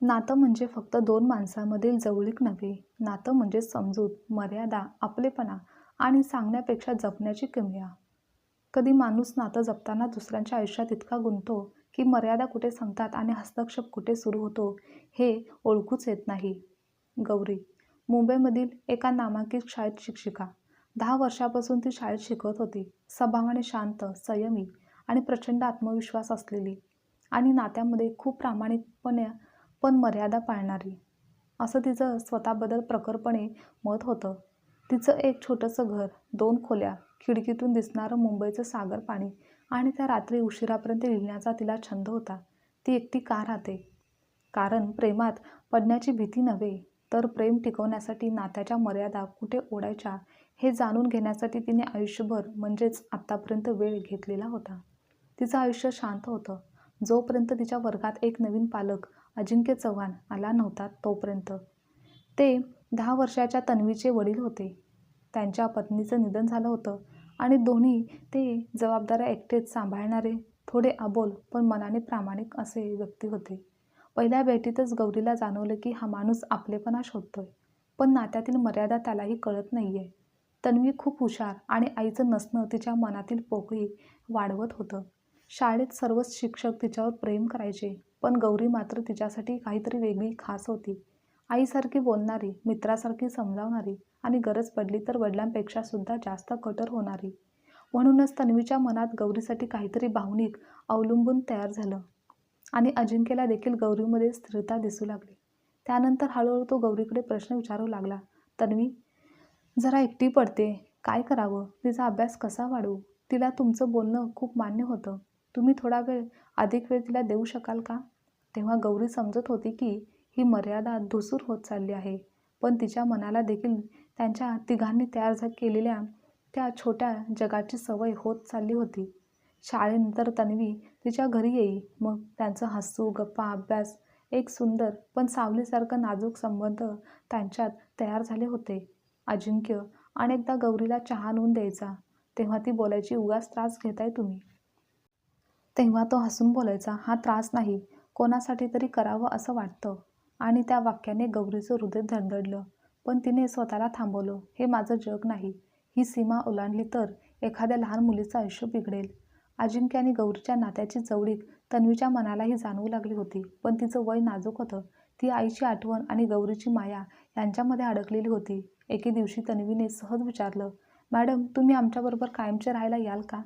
नातं म्हणजे फक्त दोन माणसांमधील जवळीक नव्हे नातं म्हणजे समजूत मर्यादा आपलेपणा आणि सांगण्यापेक्षा जपण्याची किमया कधी माणूस नातं जपताना दुसऱ्यांच्या आयुष्यात इतका गुंततो की मर्यादा कुठे संपतात आणि हस्तक्षेप कुठे सुरू होतो हे ओळखूच येत नाही. गौरी मुंबईमधील एका नामांकित शाळेत शिक्षिका. दहा वर्षापासून ती शाळेत शिकवत होती. स्वभावाने शांत संयमी आणि प्रचंड आत्मविश्वास असलेली. आणि नात्यामध्ये खूप प्रामाणिकपणे पण मर्यादा पाळणारी. असं तिचं स्वतःबद्दल प्रखरपणे मत होतं. तिचं एक छोटंसं घर दोन खोल्या खिडकीतून दिसणारं मुंबईचं सागर पाणी आणि त्या रात्री उशिरापर्यंत लिहिण्याचा तिला छंद होता. ती एकटी का राहते? कारण प्रेमात पडण्याची भीती नव्हे तर प्रेम टिकवण्यासाठी नात्याच्या मर्यादा कुठे ओढायच्या हे जाणून घेण्यासाठी तिने आयुष्यभर म्हणजेच आत्तापर्यंत वेळ घेतलेला होता. तिचं आयुष्य शांत होतं. जोपर्यंत तिच्या वर्गात एक नवीन पालक अजिंक्य चव्हाण आला नव्हता तोपर्यंत. ते दहा वर्षाच्या तन्वीचे वडील होते. त्यांच्या पत्नीचं निधन झालं होतं आणि दोन्ही ते जबाबदाऱ्या एकटेच सांभाळणारे थोडे अबोल पण मनाने प्रामाणिक असे व्यक्ती होते. पहिल्या भेटीतच गौरीला जाणवलं की हा माणूस आपलेपणा शोधतोय पण नात्यातील मर्यादा त्यालाही कळत नाही आहे तन्वी खूप हुशार आणि आईचं नसणं तिच्या मनातील पोकळी वाढवत होतं. शाळेत सर्वच शिक्षक तिच्यावर प्रेम करायचे. पण गौरी मात्र तिच्यासाठी काहीतरी वेगळी खास होती. आईसारखी बोलणारी मित्रासारखी समजावणारी आणि गरज पडली तर वडिलांपेक्षा सुद्धा जास्त कठोर होणारी. म्हणूनच तन्वीच्या मनात गौरीसाठी काहीतरी भावनिक अवलंबून तयार झालं आणि अजिंक्यला देखील गौरीमध्ये स्थिरता दिसू लागली. त्यानंतर हळूहळू तो गौरीकडे प्रश्न विचारू लागला. तन्वी जरा एकटी पडते. काय करावं? तिचा अभ्यास कसा वाढवू? तिला तुमचं बोलणं खूप मान्य होतं. तुम्ही थोडा वेळ अधिक वेळ तिला देऊ शकाल का? तेव्हा गौरी समजत होती की ही मर्यादा धुसूर होत चालली आहे. पण तिच्या मनाला देखील त्यांच्या तिघांनी तयार झा केलेल्या त्या छोट्या जगाची सवय होत चालली होती. शाळेनंतर तन्वी तिच्या घरी येई. मग त्यांचं हसू गप्पा अभ्यास एक सुंदर पण सावलीसारखं नाजूक संबंध त्यांच्यात तयार झाले होते. अजिंक्य अनेकदा गौरीला चहा आणून द्यायचा. तेव्हा ती बोलायची उगाच त्रास घेताय तुम्ही. तेव्हा तो हसून बोलायचा हा त्रास नाही कोणासाठी तरी करावं असं वाटतं. आणि त्या वाक्याने गौरीचं हृदय धडधडलं. पण तिने स्वतःला थांबवलं हे माझं जग नाही ही सीमा ओलांडली तर एखाद्या लहान मुलीचं आयुष्य बिघडेल. अजिंक्य आणि गौरीच्या नात्याची जवळीक तन्वीच्या मनालाही जाणवू लागली होती पण तिचं वय नाजूक होतं. ती आईची आठवण आणि गौरीची माया यांच्यामध्ये अडकलेली होती. एके दिवशी तन्वीने सहज विचारलं मॅडम तुम्ही आमच्याबरोबर कायमचे राहायला याल का?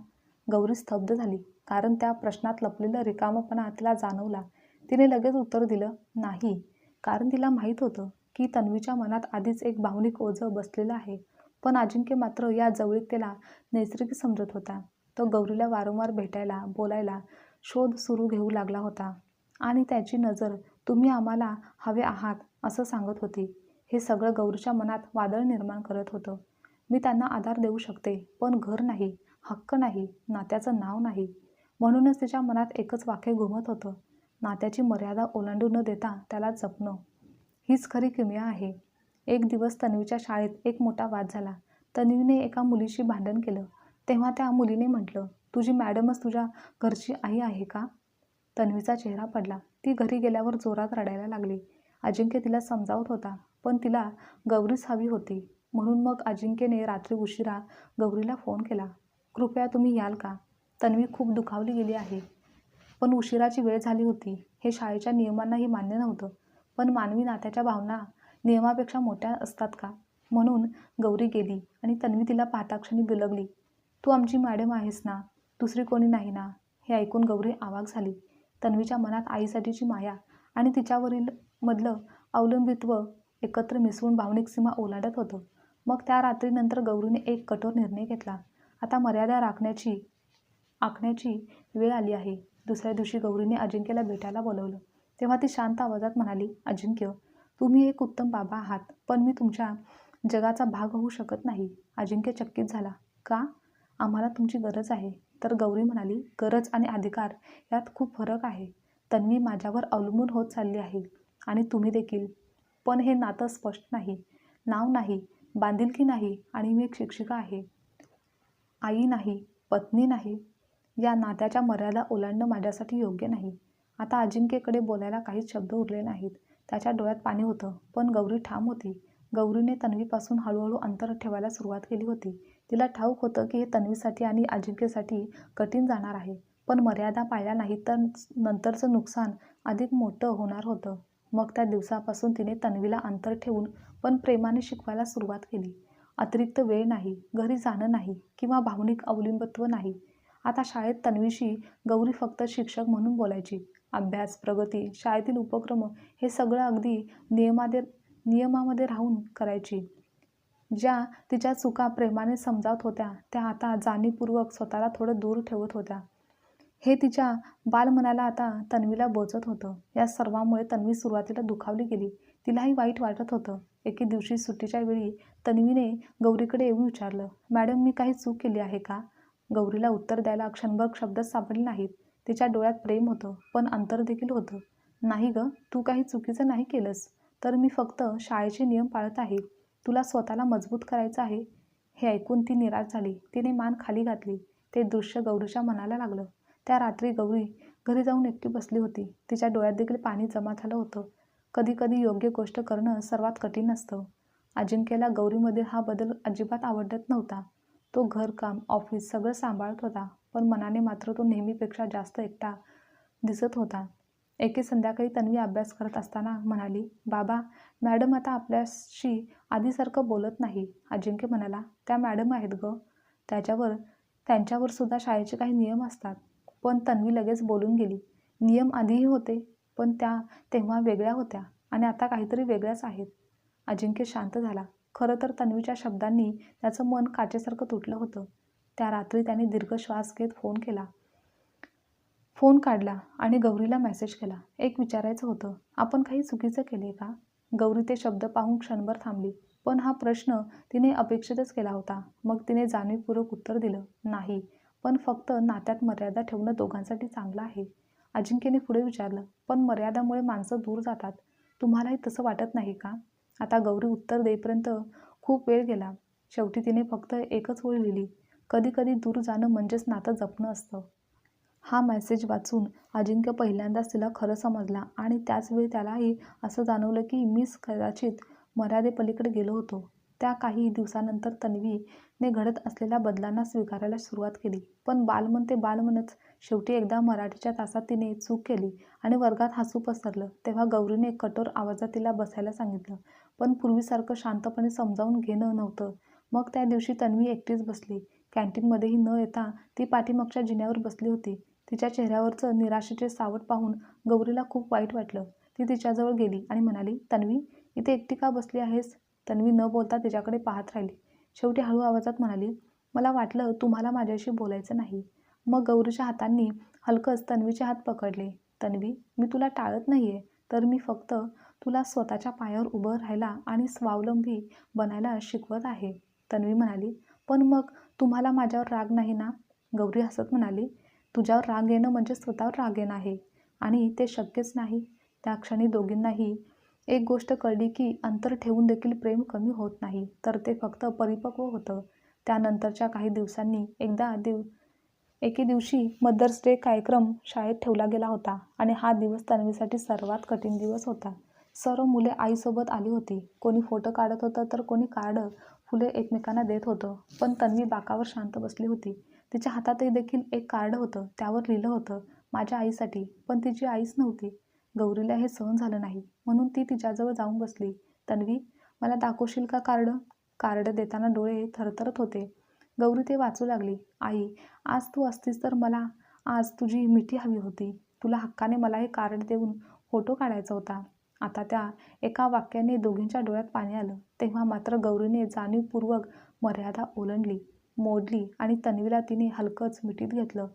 गौरी स्तब्ध झाली. कारण त्या प्रश्नात लपलेलं रिकामपणा तिला जाणवला. तिने लगेच उत्तर दिलं नाही. कारण तिला माहीत होतं की तन्वीच्या मनात आधीच एक भावनिक ओझं बसलेलं आहे. पण अजिंक्य मात्र या जवळीकतेला नैसर्गिक समजत होता. तो गौरीला वारंवार भेटायला बोलायला शोध सुरू घेऊ लागला होता. आणि त्याची नजर तुम्ही आम्हाला हवे आहात असं सांगत होती. हे सगळं गौरीच्या मनात वादळ निर्माण करत होतं. मी त्यांना आधार देऊ शकते पण घर नाही हक्क नाही नात्याचं नाव नाही. म्हणूनच तिच्या मनात एकच वाक्य घुमत होतं. नात्याची मर्यादा ओलांडू न देता त्याला जपणं. हीच खरी किमया आहे. एक दिवस तन्वीच्या शाळेत एक मोठा वाद झाला. तन्वीने एका मुलीशी भांडण केलं. तेव्हा त्या मुलीने म्हटलं तुझी मॅडमच तुझ्या घरची आई आहे का? तन्वीचा चेहरा पडला. ती घरी गेल्यावर जोरात रडायला लागली. अजिंक्य तिला समजावत होता पण तिला गौरीच हवी होती. म्हणून मग अजिंक्यने रात्री उशिरा गौरीला फोन केला कृपया तुम्ही याल का? तन्वी खूप दुखावली गेली आहे. पण उशिराची वेळ झाली होती. हे शाळेच्या नियमांनाही मान्य नव्हतं. पण मानवी नात्याच्या भावना नियमापेक्षा मोठ्या असतात का? म्हणून गौरी गेली आणि तन्वी तिला पाहताक्षणी बिलगली. तू आमची मॅडम आहेस ना? दुसरी कोणी नाही ना? हे ऐकून गौरी आवाक झाली. तन्वीच्या मनात आईसाठीची माया आणि तिच्यावरील मधलं अवलंबित्व एकत्र मिसळून भावनिक सीमा ओलांडत होतं. मग त्या रात्रीनंतर गौरीने एक कठोर निर्णय घेतला. आता मर्यादा राखण्याची आखण्याची वेळ आली आहे. दुसऱ्या दिवशी गौरीने अजिंक्यला भेटायला बोलवलं. तेव्हा ती शांत आवाजात म्हणाली अजिंक्य तुम्ही एक उत्तम बाबा आहात पण मी तुमच्या जगाचा भाग होऊ शकत नाही. अजिंक्य चकित झाला. का? आम्हाला तुमची गरज आहे. तर गौरी म्हणाली गरज आणि अधिकार यात खूप फरक आहे. तन्वी माझ्यावर अवलंबून होत चालली आहे आणि तुम्ही देखील. पण हे नातं स्पष्ट नाही. नाव नाही बांधिलकी नाही आणि मी एक शिक्षिका आहे. आई नाही पत्नी नाही या नात्याच्या मर्यादा ओलांडणं माझ्यासाठी योग्य नाही. आता अजिंक्यकडे बोलायला काहीच शब्द उरले नाहीत. त्याच्या डोळ्यात पाणी होतं. पण गौरी ठाम होती. गौरीने तन्वीपासून हळूहळू अंतर ठेवायला सुरुवात केली होती. तिला ठाऊक होतं की हे तन्वीसाठी आणि अजिंक्यसाठी कठीण जाणार आहे. पण मर्यादा पाळल्या नाही तर नंतरचं नुकसान अधिक मोठं होणार होतं. मग त्या दिवसापासून तिने तन्वीला अंतर ठेवून पण प्रेमाने शिकवायला सुरुवात केली. अतिरिक्त वेळ नाही घरी जाणं नाही किंवा भावनिक अवलंबित्व नाही. आता शाळेत तन्वीशी गौरी फक्त शिक्षक म्हणून बोलायची. अभ्यास प्रगती शाळेतील उपक्रम हे सगळं अगदी नियमादे नियमामध्ये राहून करायची. ज्या तिच्या चुका प्रेमाने समजावत होत्या त्या आता जाणीवपूर्वक स्वतःला थोडं दूर ठेवत होत्या. हे तिच्या बालमनाला आता तन्वीला बोचत होतं. या सर्वामुळे तन्वी सुरुवातीला दुखावली गेली. तिलाही वाईट वाटत होतं. एके दिवशी सुट्टीच्या वेळी तन्वीने गौरीकडे येऊन विचारलं मॅडम मी काही चूक केली आहे का? गौरीला उत्तर द्यायला क्षणभर शब्दच सापडले नाहीत. तिच्या डोळ्यात प्रेम होतं पण अंतर देखील होतं. नाही गं तू काही चुकीचं नाही केलंस. तर मी फक्त शाळेचे नियम पाळत आहे. तुला स्वतःला मजबूत करायचं आहे. हे ऐकून ती निराश झाली. तिने मान खाली घातली. ते दृश्य गौरीच्या मनाला लागलं. त्या रात्री गौरी घरी जाऊन एकटी बसली होती. तिच्या डोळ्यात देखील पाणी जमा झालं होतं. कधीकधी योग्य गोष्ट करणं सर्वात कठीण असतं. अजिंक्यला गौरीमधील हा बदल अजिबात आवडत नव्हता. तो घरकाम ऑफिस सगळं सांभाळत होता पण मनाने मात्र तो नेहमीपेक्षा जास्त एकटा दिसत होता. एके संध्याकाळी तन्वी अभ्यास करत असताना म्हणाली बाबा मॅडम आता आपल्याशी आधीसारखं बोलत नाही. अजिंक्य म्हणाला त्या मॅडम आहेत ग. त्याच्यावर त्यांच्यावर सुद्धा शाळेचे काही नियम असतात. पण तन्वी लगेच बोलून गेली नियम आधीही होते पण त्या तेव्हा वेगळ्या होत्या आणि आता काहीतरी वेगळ्याच आहेत. अजिंक्य शांत झाला. खरं तर तन्वीच्या शब्दांनी त्याचं मन काचेसारखं तुटलं होतं. त्या रात्री त्याने दीर्घ श्वास घेत फोन केला. फोन काढला आणि गौरीला मेसेज केला. एक विचारायचं होतं आपण काही चुकीचं केले का? गौरी ते शब्द पाहून क्षणभर थांबली. पण हा प्रश्न तिने अपेक्षितच केला होता. मग तिने जाणीवपूर्वक उत्तर दिलं नाही. पण फक्त नात्यात मर्यादा ठेवणं दोघांसाठी चांगलं आहे. अजिंक्यने पुढे विचारलं पण मर्यादामुळे माणसं दूर जातात. तुम्हालाही तसं वाटत नाही का? आता गौरी उत्तर देईपर्यंत खूप वेळ गेला. शेवटी तिने फक्त एकच ओळ लिहिली. कधी कधी दूर जाणं म्हणजेच नातं जपणं असतं. हा मेसेज वाचून अजिंक्य पहिल्यांदाच तिला खरं समजला आणि त्याचवेळी त्यालाही असं जाणवलं की मीच कदाचित मर्यादेपलीकडे गेलो होतो. त्या काही दिवसानंतर तन्वीने घडत असलेल्या बदलांना स्वीकारायला सुरुवात केली. पण बालमन ते बालमनच शेवटी एकदा मराठीच्या तासात तिने चूक केली आणि वर्गात हसू पसरलं तेव्हा गौरीने कठोर आवाजात तिला बसायला सांगितलं. पण पूर्वीसारखं शांतपणे समजावून घेणं नव्हतं. मग त्या दिवशी तन्वी एकटीच बसली. कॅन्टीनमध्येही न येता ती पाठीमागच्या जिन्यावर बसली होती. तिच्या चेहऱ्यावरचं निराशेचे सावट पाहून गौरीला खूप वाईट वाटलं. ती तिच्याजवळ गेली आणि म्हणाली तन्वी इथे एकटी का बसली आहेस? तन्वी न बोलता तिच्याकडे पाहत राहिली. शेवटी हळू आवाजात म्हणाली मला वाटलं तुम्हाला माझ्याशी बोलायचं नाही. मग गौरीच्या हातांनी हलकंच तन्वीचे हात पकडले. तन्वी मी तुला टाळत नाही आहे तर मी फक्त तुला स्वतःच्या पायावर उभं राहायला आणि स्वावलंबी बनायला शिकवत आहे. तन्वी म्हणाली. पण मग तुम्हाला माझ्यावर राग नाही ना? गौरी हसत म्हणाली. तुझ्यावर राग येणं म्हणजे स्वतःवर राग येणं आहे आणि ते शक्यच नाही. त्या क्षणी दोघींनाही एक गोष्ट कळली की अंतर ठेवून देखील प्रेम कमी होत नाही तर ते फक्त परिपक्व होतं. त्यानंतरच्या काही दिवसांनी एकदा दिव एके दिवशी मदर्स डे कार्यक्रम शाळेत ठेवला गेला होता आणि हा दिवस तन्वीसाठी सर्वात कठीण दिवस होता. सर्व मुले आईसोबत आली होती. कोणी फोटो काढत होतं तर कोणी कार्ड फुले एकमेकांना देत होतं. पण तन्वी बाकावर शांत बसली होती. तिच्या हातातही देखील एक कार्ड होतं. त्यावर लिहिलं होतं माझ्या आईसाठी. पण तिची आईच नव्हती. गौरीला हे सहन झालं नाही. म्हणून ती तिच्याजवळ जाऊन बसली. तन्वी मला दाखवशील का कार्ड? कार्ड देताना डोळे थरथरत होते. गौरी ते वाचू लागली. आई आज तू असतीस तर मला आज तुझी मिठी हवी होती. तुला हक्काने मला हे कार्ड देऊन फोटो काढायचा होता. आता त्या एका वाक्याने दोघींच्या डोळ्यात पाणी आलं. तेव्हा मात्र गौरीने जाणीवपूर्वक मर्यादा ओलांडली मोडली आणि तन्वीला तिने हलकंच मिठीत घेतलं.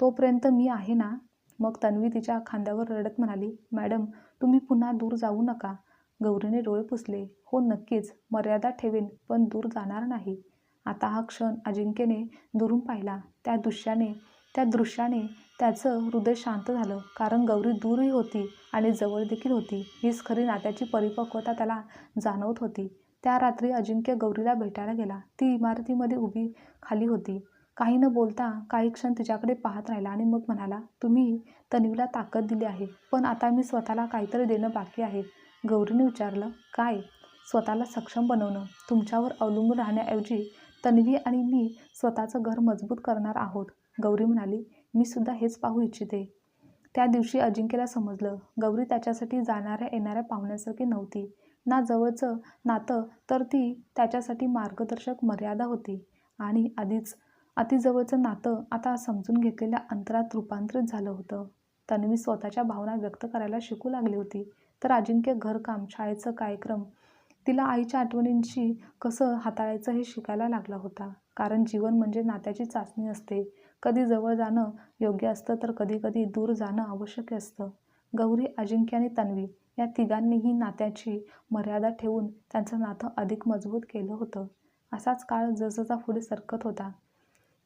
तोपर्यंत मी आहे ना? मग तन्वी तिच्या खांद्यावर रडत म्हणाली मॅडम तुम्ही पुन्हा दूर जाऊ नका. गौरीने डोळे पुसले. हो नक्कीच. मर्यादा ठेवेन पण दूर जाणार नाही. आता हा क्षण अजिंक्यने दुरून पाहिला. त्या दृश्याने त्या दृश्याने त्याचं हृदय शांत झालं. कारण गौरी दूरही होती आणि जवळ देखील होती. हीच खरी नात्याची परिपक्वता त्याला जाणवत होती. त्या रात्री अजिंक्य गौरीला भेटायला गेला. ती इमारतीमध्ये उभी खाली होती. काही न बोलता काही क्षण तिच्याकडे पाहत राहिला आणि मग म्हणाला तुम्ही तन्वीला ताकद दिली आहे पण आता मी स्वतःला काहीतरी देणं बाकी आहे. गौरीने विचारलं काय? स्वतःला सक्षम बनवणं तुमच्यावर अवलंबून राहण्याऐवजी तन्वी आणि मी स्वतःचं घर मजबूत करणार आहोत. गौरी म्हणाली मी सुद्धा हेच पाहू इच्छिते. त्या दिवशी अजिंक्यला समजलं गौरी त्याच्यासाठी जाणाऱ्या येणाऱ्या पाहुण्यासारखी नव्हती. ना जवळचं नातं तर ती त्याच्यासाठी मार्गदर्शक मर्यादा होती. आणि आधीच अतिजवळचं नातं आता समजून घेतलेल्या अंतरात रूपांतरित झालं होतं. तन्वी स्वतःच्या भावना व्यक्त करायला शिकू लागली होती. तर अजिंक्य घरकाम शाळेचं कार्यक्रम तिला आईच्या आठवणींशी कसं हाताळायचं हे शिकायला लागला होता. कारण जीवन म्हणजे नात्याची चाचणी असते. कधी जवळ जाणं योग्य असतं तर कधी कधी दूर जाणं आवश्यक असतं. गौरी अजिंक्य आणि तन्वी या तिघांनीही नात्याची मर्यादा ठेवून त्यांचं नातं अधिक मजबूत केलं होतं. असाच काळ जसजसा पुढे सरकत होता.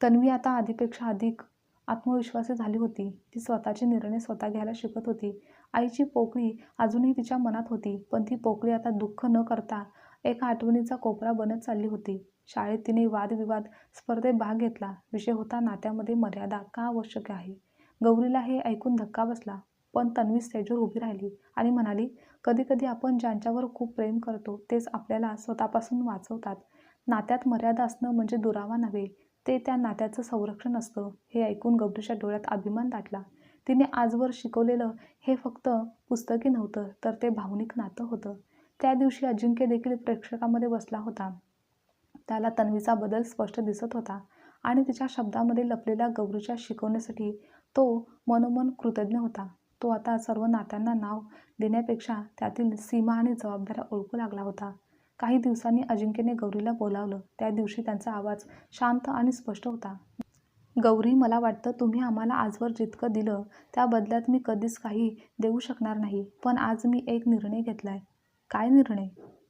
तन्वी आता आधीपेक्षा अधिक आत्मविश्वासी झाली होती. ती स्वतःचे निर्णय स्वतः घ्यायला शिकत होती. आईची पोकळी अजूनही तिच्या मनात होती पण ती पोकळी आता दुःख न करता एका आठवणीचा कोपरा बनत चालली होती. शाळेत तिने वादविवाद स्पर्धेत भाग घेतला विषय होता नात्यामध्ये मर्यादा का आवश्यक आहे? गौरीला हे ऐकून धक्का बसला पण तन्वी स्टेजवर उभी राहिली आणि म्हणाली कधीकधी आपण ज्यांच्यावर खूप प्रेम करतो तेच आपल्याला स्वतःपासून वाचवतात. नात्यात मर्यादा असणं म्हणजे दुरावा नव्हे ते त्या नात्याचं संरक्षण असतं. हे ऐकून गौरीच्या डोळ्यात अभिमान दाटला. तिने आजवर शिकवलेलं हे फक्त पुस्तकी नव्हतं तर ते भावनिक नातं होतं. त्या दिवशी अजिंक्य देखील प्रेक्षकामध्ये बसला होता. त्याला तन्वीचा बदल स्पष्ट दिसत होता आणि तिच्या शब्दामध्ये लपलेल्या गौरीच्या शिकवण्यासाठी तो मनोमन कृतज्ञ होता. तो आता सर्व नात्यांना नाव देण्यापेक्षा त्यातील सीमा आणि जबाबदाऱ्या ओळखू लागला होता. काही दिवसांनी अजिंक्यने गौरीला बोलावलं. त्या दिवशी त्यांचा आवाज शांत आणि स्पष्ट होता. गौरी मला वाटतं तुम्ही आम्हाला आजवर जितकं दिलं त्या बदल्यात मी कधीच काही देऊ शकणार नाही. पण आज मी एक निर्णय घेतला आहे काय निर्णय?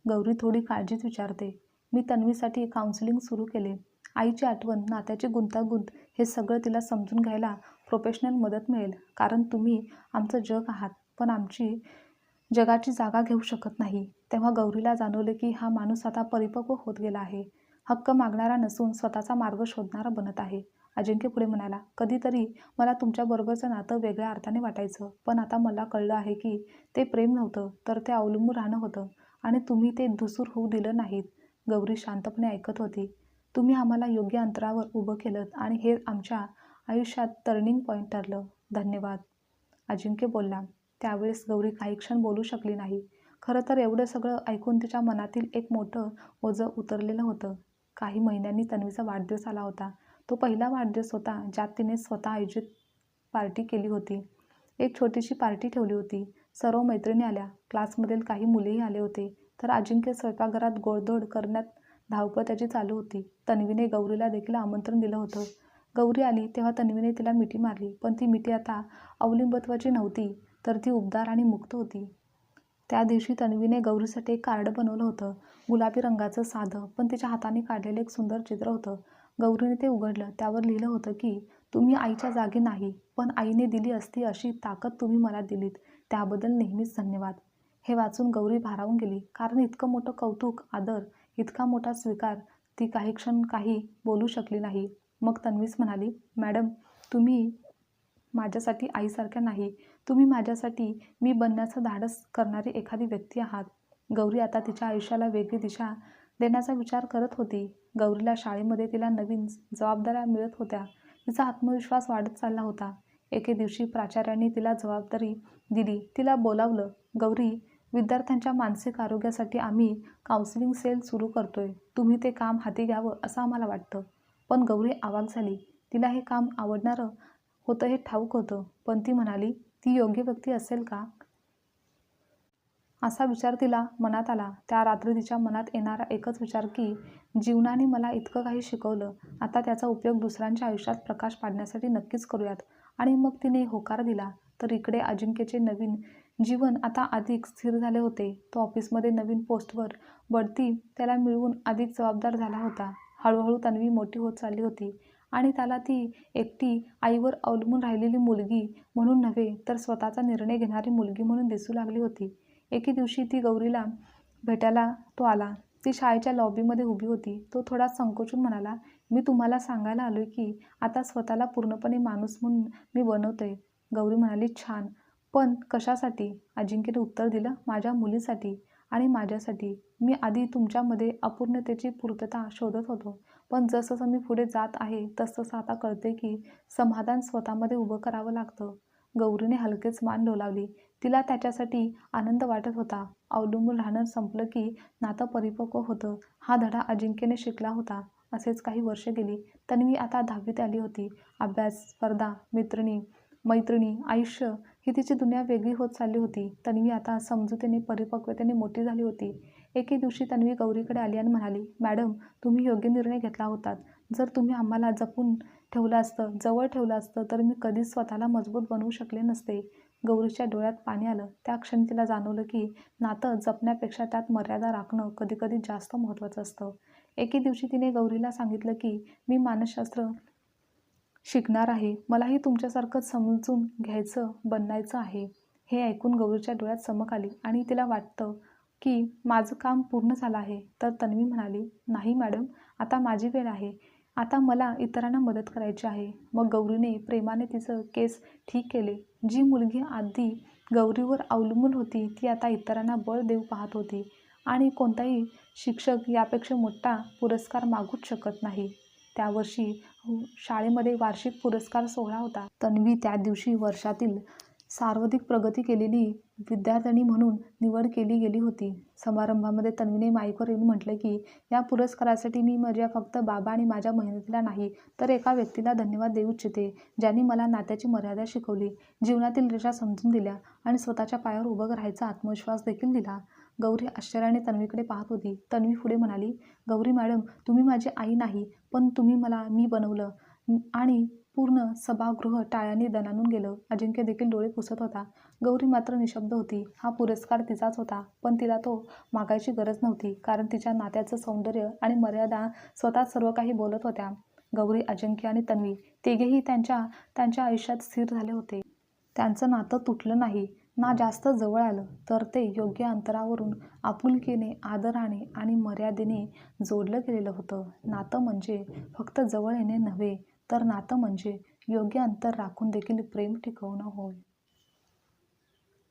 गौरी थोडी काळजीत विचारते. मी तन्वीसाठी काउन्सिलिंग सुरू केले. आईची आठवण नात्याची गुंतागुंत हे सगळं तिला समजून घ्यायला प्रोफेशनल मदत मिळेल. कारण तुम्ही आमचं जग आहात पण आमची जगाची जागा घेऊ शकत नाही. तेव्हा गौरीला जाणवले की हा माणूस आता परिपक्व होत गेला आहे. हक्क मागणारा नसून स्वतःचा मार्ग शोधणारा बनत आहे. अजिंक्य पुढे म्हणाला कधीतरी मला तुमच्याबरोबरचं नातं वेगळ्या अर्थाने वाटायचं. पण आता मला कळलं आहे की ते प्रेम नव्हतं तर ते अवलंबून राहणं होतं. आणि तुम्ही ते धुसूर होऊ दिलं नाहीत. गौरी शांतपणे ऐकत होती. तुम्ही आम्हाला योग्य अंतरावर उभं केलं आणि हे आमच्या आयुष्यात टर्निंग पॉईंट ठरलं. धन्यवाद. अजिंक्य बोलला. त्यावेळेस गौरी काही क्षण बोलू शकली नाही. खरं तर एवढं सगळं ऐकून तिच्या मनातील एक मोठं ओझं उतरलेलं होतं. काही महिन्यांनी तन्वीचा वाढदिवस आला होता. तो पहिला वाढदिवस होता ज्यात तिने स्वतः आयोजित पार्टी केली होती. एक छोटीशी पार्टी ठेवली होती. सर्व मैत्रिणी आल्या. क्लासमधील काही मुलेही आले होते. तर अजिंक्य स्वयंपाकघरात गोडधोड करण्यात धावपळ त्याची चालू होती. तन्वीने गौरीला देखील आमंत्रण दिलं होतं. गौरी आली तेव्हा तन्वीने तिला मिठी मारली. पण ती मिठी आता अवलिंबत्वाची नव्हती तर ती उबदार आणि मुक्त होती. त्या दिवशी तन्वीने गौरीसाठी एक कार्ड बनवलं होतं. गुलाबी रंगाचं साधं पण तिच्या हाताने काढलेलं एक सुंदर चित्र होतं. गौरीने ते उघडलं. त्यावर लिहिलं होतं की तुम्ही आईच्या जागी नाही पण आईने दिली असती अशी ताकद तुम्ही मला दिलीत. त्याबद्दल नेहमीच धन्यवाद. हे वाचून गौरी भारावून गेली. कारण इतकं मोठं कौतुक आदर इतका मोठा स्वीकार ती काही क्षण काही बोलू शकली नाही. मग तन्वीस म्हणाली मॅडम तुम्ही माझ्यासाठी आईसारख्या नाही. तुम्ही माझ्यासाठी मी बनण्याचं धाडस करणारी एखादी व्यक्ती आहात. गौरी आता तिच्या आयुष्याला वेगळी दिशा देण्याचा विचार करत होती. गौरीला शाळेमध्ये तिला नवीन जबाबदाऱ्या मिळत होत्या. तिचा आत्मविश्वास वाढत चालला होता. एके दिवशी प्राचार्यांनी तिला जबाबदारी दिली. तिला बोलावलं गौरी विद्यार्थ्यांच्या मानसिक आरोग्यासाठी आम्ही काउन्सिलिंग सेल सुरू करतोय. तुम्ही ते काम हाती घ्यावं असं आम्हाला वाटतं पण गौरी आवाक झाली. तिला हे काम आवडणारं होतं हे ठाऊक होतं. पण ती म्हणाली ती योग्य व्यक्ती असेल का? असा विचार तिला मनात आला. त्या रात्री तिच्या मनात येणारा एकच विचार की जीवनाने मला इतकं काही शिकवलं. आता त्याचा उपयोग दुसऱ्यांच्या आयुष्यात प्रकाश पाडण्यासाठी नक्कीच करूयात. आणि मग तिने होकार दिला. तर इकडे अजिंक्यचे नवीन जीवन आता अधिक स्थिर झाले होते. तो ऑफिसमध्ये नवीन पोस्टवर बढती त्याला मिळवून अधिक जबाबदार झाला होता. हळूहळू तन्वी मोठी होत चालली होती. आणि त्याला ती एकटी आईवर अवलंबून राहिलेली मुलगी म्हणून नव्हे तर स्वतःचा निर्णय घेणारी मुलगी म्हणून दिसू लागली होती. एके दिवशी ती गौरीला भेटायला तो आला. ती शाळेच्या लॉबीमध्ये उभी होती. तो थोडा संकोचून म्हणाला मी तुम्हाला सांगायला आलो की आता स्वतःला पूर्णपणे माणूस म्हणून मी बनवते गौरी म्हणाली छान. पण कशासाठी? अजिंक्यने उत्तर दिलं माझ्या मुलीसाठी आणि माझ्यासाठी. मी आधी तुमच्यामध्ये अपूर्णतेची पूर्तता शोधत होतो. पण जसजसं मी पुढे जात आहे तसतसं आता कळते की समाधान स्वतःमध्ये उभं करावं लागतं. गौरीने हलकेच मान डोलावली. तिला त्याच्यासाठी आनंद वाटत होता. अवलंबून राहणं संपलं की नातं परिपक्व होतं. हा धडा अजिंक्यने शिकला होता. असेच काही वर्षे गेली तन्वी आता दहावीत आली होती. अभ्यास स्पर्धा मित्रणी मैत्रिणी आयुष्य ही तिची दुनिया वेगळी होत चालली होती. तन्वी आता समजुतीने परिपक्वतेने मोठी झाली होती. एके दिवशी तन्वी गौरीकडे आली आणि म्हणाली मॅडम तुम्ही योग्य निर्णय घेतला होतात. जर तुम्ही आम्हाला जपून ठेवलं असतं जवळ ठेवलं असतं तर मी कधीच स्वतःला मजबूत बनवू शकले नसते. गौरीच्या डोळ्यात पाणी आलं. त्या क्षणी तिला जाणवलं की नातं जपण्यापेक्षा त्यात मर्यादा राखणं कधीकधी जास्त महत्त्वाचं असतं. एके दिवशी तिने गौरीला सांगितलं की मी मानसशास्त्र शिकणार आहे. मलाही तुमच्यासारखं समजून घ्यायचं बनायचं आहे. हे ऐकून गौरीच्या डोळ्यात चमक आली आणि तिला वाटतं की माझं काम पूर्ण झालं आहे. तर तन्वी म्हणाली नाही मॅडम आता माझी वेळ आहे. आता मला इतरांना मदत करायची आहे. मग गौरीने प्रेमाने तिचं केस ठीक केले. जी मुलगी आधी गौरीवर अवलंबून होती ती आता इतरांना बळ देऊ पाहत होती. आणि कोणताही शिक्षक यापेक्षा मोठा पुरस्कार मागूच शकत नाही. त्या वर्षी शाळेमध्ये वार्षिक पुरस्कार सोहळा होता. तन्वी त्या दिवशी वर्षातील सर्वाधिक प्रगती केलेली विद्यार्थिनी म्हणून निवड केली गेली होती. समारंभामध्ये तन्वीने माईकवर येऊन म्हटलं की या पुरस्कारासाठी मी माझ्या फक्त बाबा आणि माझ्या मेहनतीला नाही तर एका व्यक्तीला धन्यवाद देऊ इच्छिते ज्यांनी मला नात्याची मर्यादा शिकवली जीवनातील रेषा समजून दिल्या आणि स्वतःच्या पायावर उभं राहायचा आत्मविश्वास देखील दिला. गौरी आश्चर्याने तन्वीकडे पाहत होती. तन्वी पुढे म्हणाली गौरी मॅडम तुम्ही माझी आई नाही पण तुम्ही मला मी बनवलं आणि पूर्ण सभागृह टाळ्यांनी दणानून गेलं. अजिंक्य देखील डोळे पुसत होता. गौरी मात्र निशब्द होती. हा पुरस्कार तिचाच होता पण तिला तो मागायची गरज नव्हती कारण तिच्या नात्याचं सौंदर्य आणि मर्यादा स्वतः सर्व काही बोलत होत्या. गौरी अजिंक्य आणि तन्वी तिघेही त्यांच्या त्यांच्या आयुष्यात स्थिर झाले होते. त्यांचं नातं तुटलं नाही. ना जास्त जवळ आलं तर ते योग्य अंतरावरून आपुलकीने आदराने आणि मर्यादेने जोडलं गेलेलं होतं. नातं म्हणजे फक्त जवळ येणे नव्हे तर नातं म्हणजे योग्य अंतर राखून देखील प्रेम टिकवणं होय.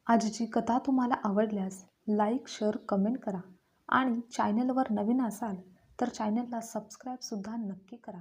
आजची कथा तुम्हाला आवडल्यास लाईक शेअर कमेंट करा. आणि चॅनलवर नवीन असाल तर चॅनलला सबस्क्राईबसुद्धा नक्की करा.